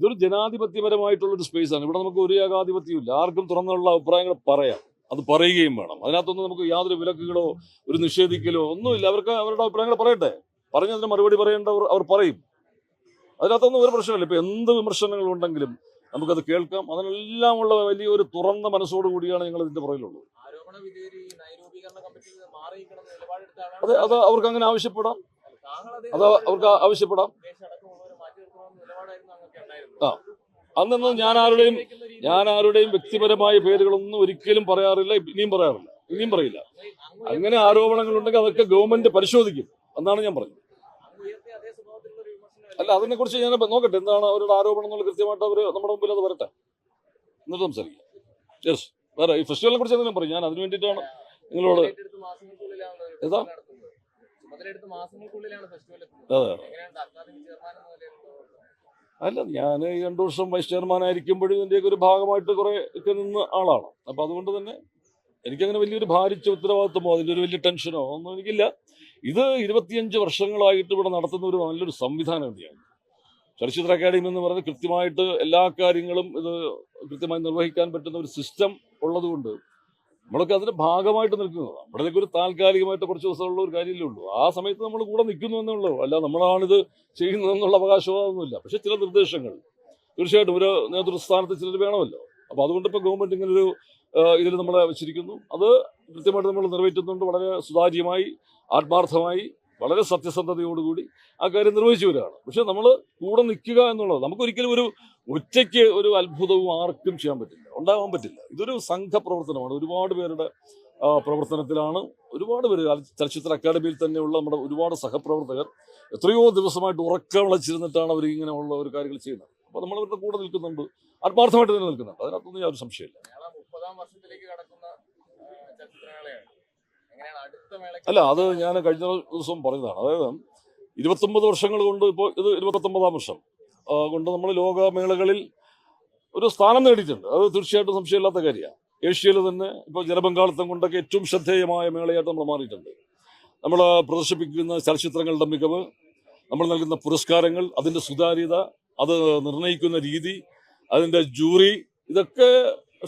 ഇതൊരു ജനാധിപത്യപരമായിട്ടുള്ള ഒരു സ്പേസ് ആണ്. ഇവിടെ നമുക്ക് ഒരു ഏകാധിപത്യവും ഇല്ല. ആർക്കും തുറന്നുള്ള അഭിപ്രായങ്ങൾ പറയാം. അത് പറയുകയും വേണം. അതിനകത്തൊന്നും നമുക്ക് യാതൊരു വിലക്കുകളോ ഒരു നിഷേധിക്കലോ ഒന്നുമില്ല. അവർക്ക് അവരുടെ അഭിപ്രായങ്ങൾ പറയട്ടെ. പറഞ്ഞതിന് മറുപടി പറയേണ്ടവർ അവർ പറയും. അതിനകത്തൊന്നും ഒരു പ്രശ്നമില്ല. ഇപ്പൊ എന്ത് വിമർശനങ്ങൾ ഉണ്ടെങ്കിലും നമുക്കത് കേൾക്കാം. അതിനെല്ലാം ഉള്ള വലിയൊരു തുറന്ന മനസ്സോടു കൂടിയാണ് ഞങ്ങൾ ഇതിന്റെ പുറകിലുള്ളത്. അതെ അത് അവർക്ക് അങ്ങനെ ആവശ്യപ്പെടാം. അത് അവർക്ക് ആവശ്യപ്പെടാം. ആ. അന്നൊന്നും ഞാൻ ആരുടെയും ഞാൻ ആരുടെയും വ്യക്തിപരമായ പേരുകളൊന്നും ഒരിക്കലും പറയാറില്ല ഇനിയും പറയാറില്ല ഇനിയും പറയില്ല. അങ്ങനെ ആരോപണങ്ങൾ ഉണ്ടെങ്കിൽ അതൊക്കെ ഗവൺമെന്റ് പരിശോധിക്കും എന്നാണ് ഞാൻ പറഞ്ഞത്. അല്ല അതിനെ കുറിച്ച് ഞാൻ നോക്കട്ടെ എന്താണ് അവരുടെ ആരോപണം എന്നുള്ള കൃത്യമായിട്ട് അവർ നമ്മുടെ മുമ്പിൽ അത് വരട്ടെ. എന്നിട്ട് സംസാരിക്കാം. യെസ് വേറെ ഈ ഫെസ്റ്റിവലിനെ കുറിച്ച് എന്തെങ്കിലും പറയും. ഞാൻ അതിന് വേണ്ടിയിട്ടാണ് നിങ്ങളോട് ഏതാ? അതെ. എത്തുന്നത് എങ്ങനെയാണ് അക്കാദമി ചെയർമാൻ എന്ന നിലയിലുള്ള അല്ല ഞാൻ രണ്ടു വർഷം വൈസ് ചെയർമാൻ ആയിരിക്കുമ്പോഴും ഒരു ഭാഗമായിട്ട് കുറേ ഒക്കെ നിന്ന ആളാണ്. അപ്പം അതുകൊണ്ട് തന്നെ എനിക്കങ്ങനെ വലിയൊരു ഭാരിച്ച ഉത്തരവാദിത്വമോ അതിന്റെ ഒരു വലിയ ടെൻഷനോ ഒന്നും എനിക്കില്ല. ഇത് ഇരുപത്തിയഞ്ച് വർഷങ്ങളായിട്ട് ഇവിടെ നടത്തുന്ന ഒരു നല്ലൊരു സംവിധാനം തന്നെയാണ്. ചലച്ചിത്ര അക്കാദമി എന്ന് പറഞ്ഞാൽ കൃത്യമായിട്ട് എല്ലാ കാര്യങ്ങളും ഇത് കൃത്യമായി നിർവഹിക്കാൻ പറ്റുന്ന ഒരു സിസ്റ്റം ഉള്ളതുകൊണ്ട് നമ്മളൊക്കെ അതിന്റെ ഭാഗമായിട്ട് നിൽക്കുന്നത്. നമ്മുടെ ഒരു താൽക്കാലികമായിട്ട് കുറച്ച് ദിവസമുള്ള ഒരു കാര്യമല്ലേ ഉള്ളൂ. ആ സമയത്ത് നമ്മൾ കൂടെ നിൽക്കുന്നു എന്നുള്ളൂ. അല്ല നമ്മളാണിത് ചെയ്യുന്നതെന്നുള്ള അവകാശവാദമൊന്നുമില്ല. പക്ഷെ ചില നിർദ്ദേശങ്ങൾ. തീർച്ചയായിട്ടും ഒരു നേതൃസ്ഥാനത്ത് ചിലർ വേണമല്ലോ. അപ്പോൾ അതുകൊണ്ട് ഇപ്പോൾ ഗവൺമെന്റ് ഇങ്ങനൊരു ഇതിൽ നമ്മളെ വെച്ചിരിക്കുന്നു. അത് കൃത്യമായിട്ട് നമ്മൾ നിറവേറ്റുന്നുണ്ട്. വളരെ സുതാര്യമായി ആത്മാർത്ഥമായി വളരെ സത്യസന്ധതയോടുകൂടി ആ കാര്യം നിർവഹിച്ചു വരികയാണ്. പക്ഷെ നമ്മൾ കൂടെ നിൽക്കുക എന്നുള്ളത് നമുക്കൊരിക്കലും ഒരു ഒറ്റയ്ക്ക് ഒരു അത്ഭുതവും ആർക്കും ചെയ്യാൻ പറ്റില്ല. ഉണ്ടാകാൻ പറ്റില്ല. ഇതൊരു സംഘപ്രവർത്തനമാണ്. ഒരുപാട് പേരുടെ പ്രവർത്തനത്തിലാണ് ഒരുപാട് പേര് ചലച്ചിത്ര അക്കാദമിയിൽ തന്നെയുള്ള നമ്മുടെ ഒരുപാട് സഹപ്രവർത്തകർ എത്രയോ ദിവസമായിട്ട് ഉറക്കം വിളച്ചിരുന്നിട്ടാണ് അവർ ഇങ്ങനെയുള്ള ഒരു കാര്യങ്ങൾ ചെയ്യുന്നത്. അപ്പോൾ നമ്മൾ അവരുടെ കൂടെ നിൽക്കുന്നുണ്ട്. ആത്മാർത്ഥമായിട്ട് തന്നെ നിൽക്കുന്നുണ്ട്. അതിനകത്തൊന്നും യാതൊരു സംശയമില്ല. അല്ല അത് ഞാൻ കഴിഞ്ഞ ദിവസം പറഞ്ഞതാണ്. അതായത് ഇരുപത്തൊമ്പത് വർഷങ്ങൾ കൊണ്ട് ഇപ്പോൾ ഇത് ഇരുപത്തൊമ്പതാം വർഷം. കൊണ്ട് നമ്മൾ ലോകമേളകളിൽ ഒരു സ്ഥാനം നേടിയിട്ടുണ്ട്. അത് തീർച്ചയായിട്ടും സംശയമില്ലാത്ത കാര്യമാണ്. ഏഷ്യയിൽ തന്നെ ഇപ്പോൾ ജനപങ്കാളിത്തം കൊണ്ടൊക്കെ ഏറ്റവും ശ്രദ്ധേയമായ മേളയായിട്ട് നമ്മൾ മാറിയിട്ടുണ്ട്. നമ്മൾ പ്രദർശിപ്പിക്കുന്ന ചലച്ചിത്രങ്ങളുടെ മികവ് നമ്മൾ നൽകുന്ന പുരസ്കാരങ്ങൾ അതിന്റെ സുതാര്യത അത് നിർണയിക്കുന്ന രീതി അതിന്റെ ജൂറി ഇതൊക്കെ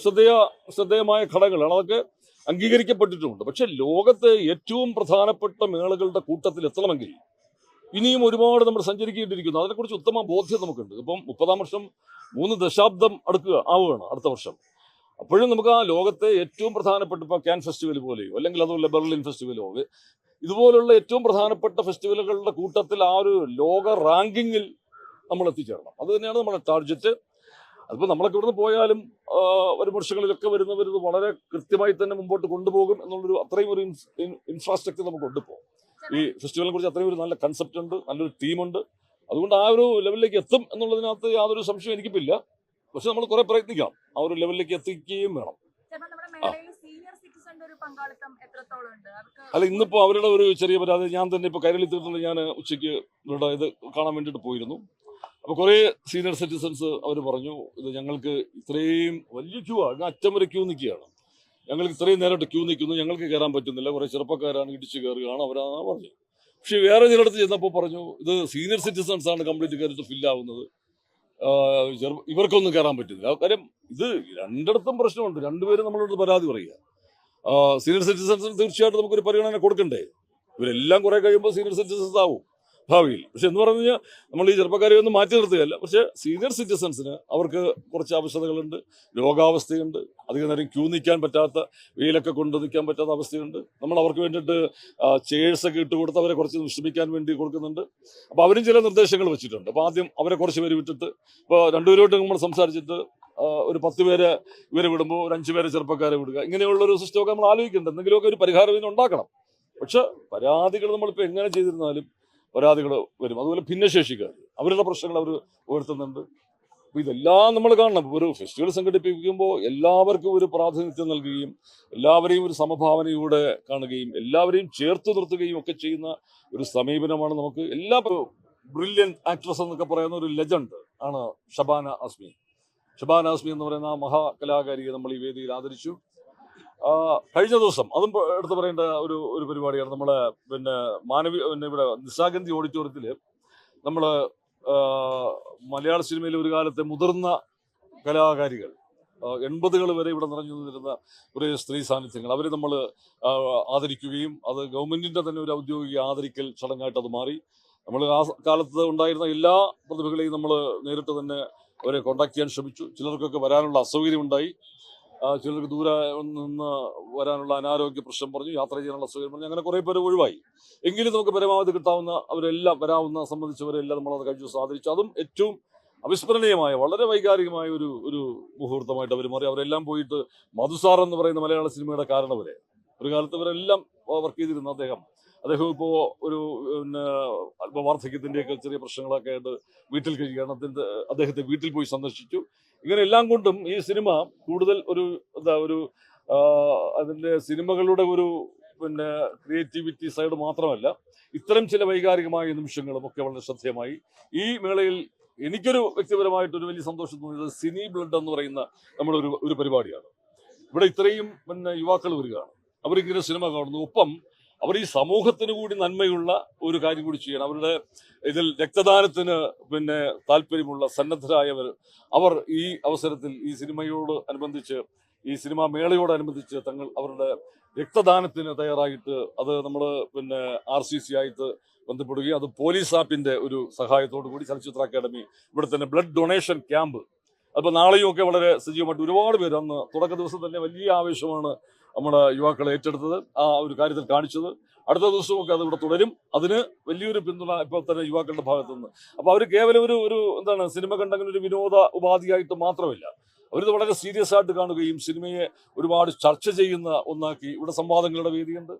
ശ്രദ്ധേയ ശ്രദ്ധേയമായ ഘടകങ്ങളാണ്. അതൊക്കെ അംഗീകരിക്കപ്പെട്ടിട്ടുമുണ്ട്. പക്ഷേ ലോകത്തെ ഏറ്റവും പ്രധാനപ്പെട്ട മേളകളുടെ കൂട്ടത്തിൽ എത്തണമെങ്കിൽ ഇനിയും ഒരുപാട് നമ്മൾ സഞ്ചരിക്കേണ്ടിയിരിക്കുന്നു. അതിനെക്കുറിച്ച് ഉത്തമ ബോധ്യം നമുക്കുണ്ട്. ഇപ്പം മുപ്പതാം വർഷം മൂന്ന് ദശാബ്ദം അടുക്കുക ആവുകയാണ് അടുത്ത വർഷം. അപ്പോഴും നമുക്ക് ആ ലോകത്തെ ഏറ്റവും പ്രധാനപ്പെട്ട ഇപ്പോൾ ക്യാൻ ഫെസ്റ്റിവൽ പോലെയോ അല്ലെങ്കിൽ അതുപോലെ ബെർലിൻ ഫെസ്റ്റിവലോ ഇതുപോലുള്ള ഏറ്റവും പ്രധാനപ്പെട്ട ഫെസ്റ്റിവലുകളുടെ കൂട്ടത്തിൽ ആ ഒരു ലോക റാങ്കിങ്ങിൽ നമ്മൾ എത്തിച്ചേരണം. അത് തന്നെയാണ് നമ്മുടെ ടാർഗറ്റ് അതിപ്പോൾ നമ്മളൊക്കെ ഇവിടുന്ന് പോയാലും വരും വർഷങ്ങളിലൊക്കെ വരുന്നവർ ഇത് വളരെ കൃത്യമായി തന്നെ മുമ്പോട്ട് കൊണ്ടുപോകും എന്നുള്ളൊരു അത്രയും ഒരു ഇൻഫ്രാസ്ട്രക്ചർ നമുക്ക് കൊണ്ടുപോകും. ഈ ഫെസ്റ്റിവലിനെ കുറിച്ച് അത്രയും ഒരു നല്ല കൺസെപ്റ്റ് ഉണ്ട് നല്ലൊരു ടീമുണ്ട് അതുകൊണ്ട് ആ ഒരു ലെവലിലേക്ക് എത്തും എന്നുള്ളതിനകത്ത് യാതൊരു സംശയം എനിക്കിപ്പില്ല. പക്ഷെ നമ്മൾ കുറെ പ്രയത്നിക്കാം ആ ഒരു ലെവലിലേക്ക് എത്തിക്കുകയും വേണം. അല്ല ഇന്നിപ്പോ അവരുടെ ഒരു ചെറിയ പരാതി. ഞാൻ തന്നെ ഇപ്പൊ കൈരളി തീർത്തുള്ള ഞാൻ ഉച്ചയ്ക്ക് ഇവരുടെ ഇത് കാണാൻ വേണ്ടിയിട്ട് പോയിരുന്നു. അപ്പൊ കുറെ സീനിയർ സിറ്റിസൺസ് അവർ പറഞ്ഞു ഇത് ഞങ്ങൾക്ക് ഇത്രയും വലിയ ക്യൂ ആണ് അറ്റം വരെ ക്യൂ നിൽക്കുകയാണ്. ഞങ്ങൾക്ക് ഇത്രയും നേരമായിട്ട് ക്യൂ നിൽക്കുന്നു. ഞങ്ങൾക്ക് കയറാൻ പറ്റുന്നില്ല. കുറെ ചെറുപ്പക്കാരാണ് ഇടിച്ചു കയറുകയാണ് അവരാണ് പറഞ്ഞു പക്ഷേ വേറെ ചിലയിടത്ത് ചെന്നപ്പോൾ പറഞ്ഞു ഇത് സീനിയർ സിറ്റിസൺസ് ആണ് കംപ്ലീറ്റ് കയറിയിട്ട് ഫില്ലാവുന്നത് ഇവർക്കൊന്നും കയറാൻ പറ്റുന്നില്ല കാര്യം ഇത് രണ്ടിടത്തും പ്രശ്നമുണ്ട്. രണ്ടുപേരും നമ്മളോട് പരാതി പറയുക. സീനിയർ സിറ്റിസൺസിന് തീർച്ചയായിട്ടും നമുക്കൊരു പരിഗണന കൊടുക്കണ്ടേ? ഇവരെല്ലാം കുറെ കഴിയുമ്പോൾ സീനിയർ സിറ്റിസൺസ് ആവും. ഭാവിയിൽ. പക്ഷെ എന്ന് പറഞ്ഞു കഴിഞ്ഞാൽ നമ്മൾ ഈ ചെറുപ്പക്കാരെ ഒന്നും മാറ്റി നിർത്തുകയല്ല. പക്ഷെ സീനിയർ സിറ്റിസൺസിന് അവർക്ക് കുറച്ച് ആവശ്യതകളുണ്ട് രോഗാവസ്ഥയുണ്ട് അധികം നേരം ക്യൂ നിൽക്കാൻ പറ്റാത്ത വെയിലൊക്കെ കൊണ്ടു നിൽക്കാൻ പറ്റാത്ത അവസ്ഥയുണ്ട്. നമ്മൾ അവർക്ക് വേണ്ടിയിട്ട് ചെയേഴ്സ് ഒക്കെ ഇട്ട് കൊടുത്ത് അവരെ കുറച്ച് വിശ്രമിക്കാൻ വേണ്ടി കൊടുക്കുന്നുണ്ട്. അപ്പോൾ അവരും ചില നിർദ്ദേശങ്ങൾ വെച്ചിട്ടുണ്ട്. അപ്പോൾ ആദ്യം അവരെ കുറച്ച് പേര് വിട്ടിട്ട് ഇപ്പോൾ രണ്ടുപേരോട്ട് നമ്മൾ സംസാരിച്ചിട്ട് ഒരു പത്ത് പേരെ ഇവരെ വിടുമ്പോൾ ഒരു അഞ്ച് പേരെ ചെറുപ്പക്കാരെ വിടുക. ഇങ്ങനെയുള്ള ഒരു സിസ്റ്റമൊക്കെ നമ്മൾ ആലോചിക്കുന്നുണ്ട്. എന്തെങ്കിലുമൊക്കെ ഒരു പരിഹാരം ഇതിന് ഉണ്ടാക്കണം പക്ഷെ പരാതികൾ നമ്മളിപ്പോൾ എങ്ങനെ ചെയ്തിരുന്നാലും പരാതികൾ വരും. അതുപോലെ ഭിന്നശേഷിക്കാർ അവരുടെ പ്രശ്നങ്ങൾ അവർ ഉയർത്തുന്നുണ്ട്. അപ്പോൾ ഇതെല്ലാം നമ്മൾ കാണണം. ഒരു ഫെസ്റ്റിവൽ സംഘടിപ്പിക്കുമ്പോൾ എല്ലാവർക്കും ഒരു പ്രാതിനിധ്യം നൽകുകയും എല്ലാവരെയും ഒരു സമഭാവനയോടെ കാണുകയും എല്ലാവരെയും ചേർത്ത് നിർത്തുകയും ഒക്കെ ചെയ്യുന്ന ഒരു സമീപനമാണ് നമുക്ക് എല്ലാ ബ്രില്യൻ ആക്ട്രസ് എന്നൊക്കെ പറയുന്ന ഒരു ലെജൻഡ് ആണ് ഷബാന അസ്മി ഷബാന അസ്മി എന്ന് പറയുന്ന ആ മഹാകലാകാരിയെ നമ്മൾ ഈ വേദിയിൽ ആദരിച്ചു. കഴിഞ്ഞ ദിവസം അതും എടുത്തു പറയേണ്ട ഒരു ഒരു പരിപാടിയാണ് നമ്മളെ പിന്നെ മാനവി പിന്നെ ഇവിടെ നിസാഗന്ധി ഓഡിറ്റോറിയത്തിൽ നമ്മൾ മലയാള സിനിമയിലെ ഒരു കാലത്തെ മുതിർന്ന കലാകാരികൾ എൺപതുകൾ വരെ ഇവിടെ നിറഞ്ഞു നിന്നിരുന്ന ഒരു സ്ത്രീ സാന്നിധ്യങ്ങൾ അവരെ നമ്മൾ ആദരിക്കുകയും അത് ഗവൺമെന്റിന്റെ തന്നെ ഒരു ഔദ്യോഗിക ആദരിക്കൽ ചടങ്ങായിട്ട് അത് മാറി. നമ്മൾ ആ കാലത്ത് ഉണ്ടായിരുന്ന എല്ലാ പ്രതിഭകളെയും നമ്മൾ നേരിട്ട് തന്നെ അവരെ കോണ്ടാക്ട് ചെയ്യാൻ ശ്രമിച്ചു. ചിലർക്കൊക്കെ വരാനുള്ള അസൗകര്യമുണ്ടായി. ചിലർക്ക് ദൂരെ നിന്ന് വരാനുള്ള അനാരോഗ്യ പ്രശ്നം പറഞ്ഞു യാത്ര ചെയ്യാനുള്ള അസുഖം പറഞ്ഞു അങ്ങനെ കുറേ പേര് ഒഴിവായി. എങ്കിലും നമുക്ക് പരമാവധി കിട്ടാവുന്ന അവരെല്ലാം വരാവുന്ന സംബന്ധിച്ചവരെല്ലാം നമ്മളത് കഴിച്ചു സാധിച്ചു അതും ഏറ്റവും അവിസ്മരണീയമായ വളരെ വൈകാരികമായ ഒരു ഒരു മുഹൂർത്തമായിട്ട് അവർ മാറി. അവരെല്ലാം പോയിട്ട് മധുസാർ എന്ന് പറയുന്ന മലയാള സിനിമയുടെ കാരണം വരെ ഒരു കാലത്ത് ഇവരെല്ലാം വർക്ക് ചെയ്തിരുന്ന അദ്ദേഹം. അദ്ദേഹം ഇപ്പോൾ ഒരു പിന്നെ അല്പ വാർദ്ധക്യത്തിന്റെയൊക്കെ ചെറിയ പ്രശ്നങ്ങളൊക്കെ ആയിട്ട് വീട്ടിൽ അദ്ദേഹത്തെ അദ്ദേഹത്തെ വീട്ടിൽ പോയി സന്ദർശിച്ചു. ഇങ്ങനെ എല്ലാം കൊണ്ടും ഈ സിനിമ കൂടുതൽ ഒരു എന്താ ഒരു അതിന്റെ സിനിമകളുടെ ഒരു പിന്നെ ക്രിയേറ്റിവിറ്റി സൈഡ് മാത്രമല്ല ഇത്തരം ചില വൈകാരികമായ നിമിഷങ്ങളും ഒക്കെ വളരെ ശ്രദ്ധേയമായി. ഈ മേളയിൽ എനിക്കൊരു വ്യക്തിപരമായിട്ടൊരു വലിയ സന്തോഷം തോന്നിയത് സിനി ബ്ലഡ് എന്ന് പറയുന്ന നമ്മുടെ ഒരു ഒരു പരിപാടിയാണ്. ഇവിടെ ഇത്രയും പിന്നെ യുവാക്കൾ വരികയാണ്. അവരിങ്ങനെ സിനിമ കാണുന്നു. ഒപ്പം അവർ ഈ സമൂഹത്തിന് കൂടി നന്മയുള്ള ഒരു കാര്യം കൂടി ചെയ്യണം. അവരുടെ ഇതിൽ രക്തദാനത്തിന് പിന്നെ താല്പര്യമുള്ള സന്നദ്ധരായവർ അവർ ഈ അവസരത്തിൽ ഈ സിനിമയോട് അനുബന്ധിച്ച് ഈ സിനിമാ മേളയോടനുബന്ധിച്ച് തങ്ങൾ അവരുടെ രക്തദാനത്തിന് തയ്യാറായിട്ട് അത് നമ്മൾ പിന്നെ ആർ സി സി ആയിട്ട് ബന്ധപ്പെടുകയും അത് പോലീസ് ആപ്പിന്റെ ഒരു സഹായത്തോടു കൂടി ചലച്ചിത്ര അക്കാദമി ഇവിടെ തന്നെ ബ്ലഡ് ഡൊണേഷൻ ക്യാമ്പ്. അപ്പോൾ നാളെയും ഒക്കെ വളരെ സജീവമായിട്ട് ഒരുപാട് പേര് അന്ന് തുടക്ക ദിവസം തന്നെ വലിയ ആവേശമാണ് നമ്മുടെ യുവാക്കളെ ഏറ്റെടുത്തത് ആ ഒരു കാര്യത്തിൽ കാണിച്ചത്. അടുത്ത ദിവസമൊക്കെ അത് ഇവിടെ തുടരും. അതിന് വലിയൊരു പിന്തുണ ഇപ്പോൾ തന്നെ യുവാക്കളുടെ ഭാഗത്തു നിന്ന് അപ്പോൾ അവർ കേവലം ഒരു ഒരു എന്താണ് സിനിമ കണ്ടെങ്കിൽ ഒരു വിനോദ ഉപാധിയായിട്ട് മാത്രമല്ല അവരിത് വളരെ സീരിയസ് ആയിട്ട് കാണുകയും സിനിമയെ ഒരുപാട് ചർച്ച ചെയ്യുന്ന ഒന്നാക്കി ഇവിടെ സംവാദങ്ങളുടെ വേദിയുണ്ട്.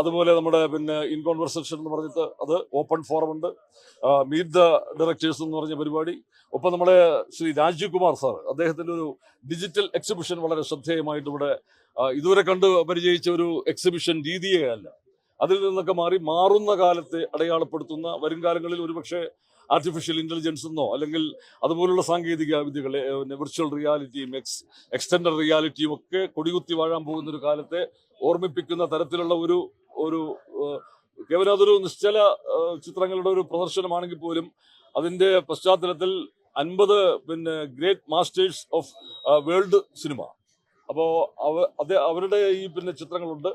അതുപോലെ നമ്മുടെ പിന്നെ ഇൻ കോൺവെർസേഷൻ എന്ന് പറഞ്ഞിട്ട് അത് ഓപ്പൺ ഫോറം ഉണ്ട്. മീറ്റ് ദ ഡയറക്ടേഴ്സ് എന്ന് പറഞ്ഞ പരിപാടി. ഒപ്പം നമ്മുടെ ശ്രീ രാജീവ് കുമാർ സാർ അദ്ദേഹത്തിന്റെ ഒരു ഡിജിറ്റൽ എക്സിബിഷൻ വളരെ ശ്രദ്ധേയമായിട്ട് ഇവിടെ ഇതുവരെ കണ്ട് പരിചയിച്ച ഒരു എക്സിബിഷൻ രീതിയേ അല്ല. അതിൽ നിന്നൊക്കെ മാറി മാറുന്ന കാലത്തെ അടയാളപ്പെടുത്തുന്ന വരും കാലങ്ങളിൽ ഒരുപക്ഷെ ആർട്ടിഫിഷ്യൽ ഇന്റലിജൻസ് എന്നോ അല്ലെങ്കിൽ അതുപോലുള്ള സാങ്കേതിക വിദ്യകളെ വിർച്വൽ റിയാലിറ്റിയും എക്സ് എക്സ്റ്റൻഡ് റിയാലിറ്റിയും ഒക്കെ കൊടികുത്തി വാഴാൻ പോകുന്ന ഒരു കാലത്തെ ഓർമ്മിപ്പിക്കുന്ന തരത്തിലുള്ള ഒരു ഒരു കേവലം അതൊരു നിശ്ചല ചിത്രങ്ങളുടെ ഒരു പ്രദർശനമാണെങ്കിൽ പോലും അതിന്റെ പശ്ചാത്തലത്തിൽ അൻപത് പിന്നെ great masters of world cinema അപ്പോൾ അവ അവരുടെ ഈ പിന്നെ ചിത്രങ്ങളുണ്ട്.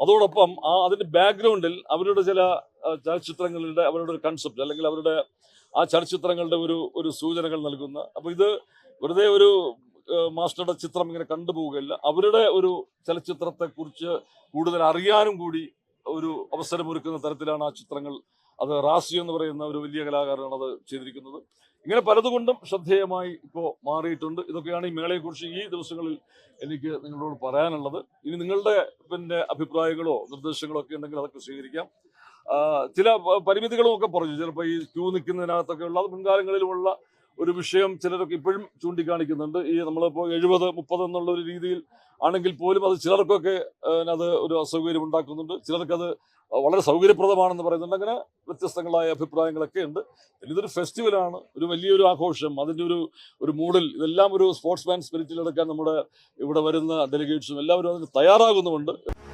അതോടൊപ്പം ആ അതിന്റെ ബാക്ക്ഗ്രൗണ്ടിൽ അവരുടെ ചില ചലച്ചിത്രങ്ങളുടെ അവരുടെ ഒരു കൺസെപ്റ്റ് അല്ലെങ്കിൽ അവരുടെ ആ ചലച്ചിത്രങ്ങളുടെ ഒരു ഒരു സൂചനകൾ നൽകുന്ന. അപ്പോൾ ഇത് വെറുതെ ഒരു മാസ്റ്ററുടെ ചിത്രം ഇങ്ങനെ കണ്ടുപോവുകയില്ല അവരുടെ ഒരു ചലച്ചിത്രത്തെക്കുറിച്ച് കൂടുതൽ അറിയാനും കൂടി ഒരു അവസരമൊരുക്കുന്ന തരത്തിലാണ് ആ ചിത്രങ്ങൾ. അത് റാസി എന്ന് പറയുന്ന ഒരു വലിയ കലാകാരനാണ് അത് ചെയ്തിരിക്കുന്നത്. ഇങ്ങനെ പലതുകൊണ്ടും ശ്രദ്ധേയമായി ഇപ്പോൾ മാറിയിട്ടുണ്ട്. ഇതൊക്കെയാണ് ഈ മേളയെക്കുറിച്ച് ഈ ദിവസങ്ങളിൽ എനിക്ക് നിങ്ങളോട് പറയാനുള്ളത്. ഇനി നിങ്ങളുടെ പിന്നെ അഭിപ്രായങ്ങളോ നിർദ്ദേശങ്ങളോ ഒക്കെ ഉണ്ടെങ്കിൽ അതൊക്കെ സ്വീകരിക്കാം. ചില പരിമിതികളും ഒക്കെ പറഞ്ഞു ചിലപ്പോൾ ഈ ക്യൂ നിൽക്കുന്നതിനകത്തൊക്കെ ഉള്ള മുൻകാലങ്ങളിലുമുള്ള ഒരു വിഷയം ചിലരൊക്കെ ഇപ്പോഴും ചൂണ്ടിക്കാണിക്കുന്നുണ്ട്. ഈ നമ്മളിപ്പോൾ എഴുപത് മുപ്പത് എന്നുള്ള ഒരു രീതിയിൽ ആണെങ്കിൽ പോലും അത് ചിലർക്കൊക്കെ അത് ഒരു അസൗകര്യം ഉണ്ടാക്കുന്നുണ്ട്. ചിലർക്കത് വളരെ സൗകര്യപ്രദമാണെന്ന് പറയുന്നുണ്ട്. അങ്ങനെ വ്യത്യസ്തങ്ങളായ അഭിപ്രായങ്ങളൊക്കെ ഉണ്ട്. ഇതൊരു ഫെസ്റ്റിവലാണ്. ഒരു വലിയൊരു ആഘോഷം. അതിന്റെ ഒരു ഒരു മൂഡിൽ ഇതെല്ലാം ഒരു സ്പോർട്സ് മാൻ സ്പിരിറ്റിലെടുക്കാൻ നമ്മുടെ ഇവിടെ വരുന്ന ഡെലിഗേറ്റ്സും എല്ലാവരും അതിന് തയ്യാറാകുന്നുമുണ്ട്.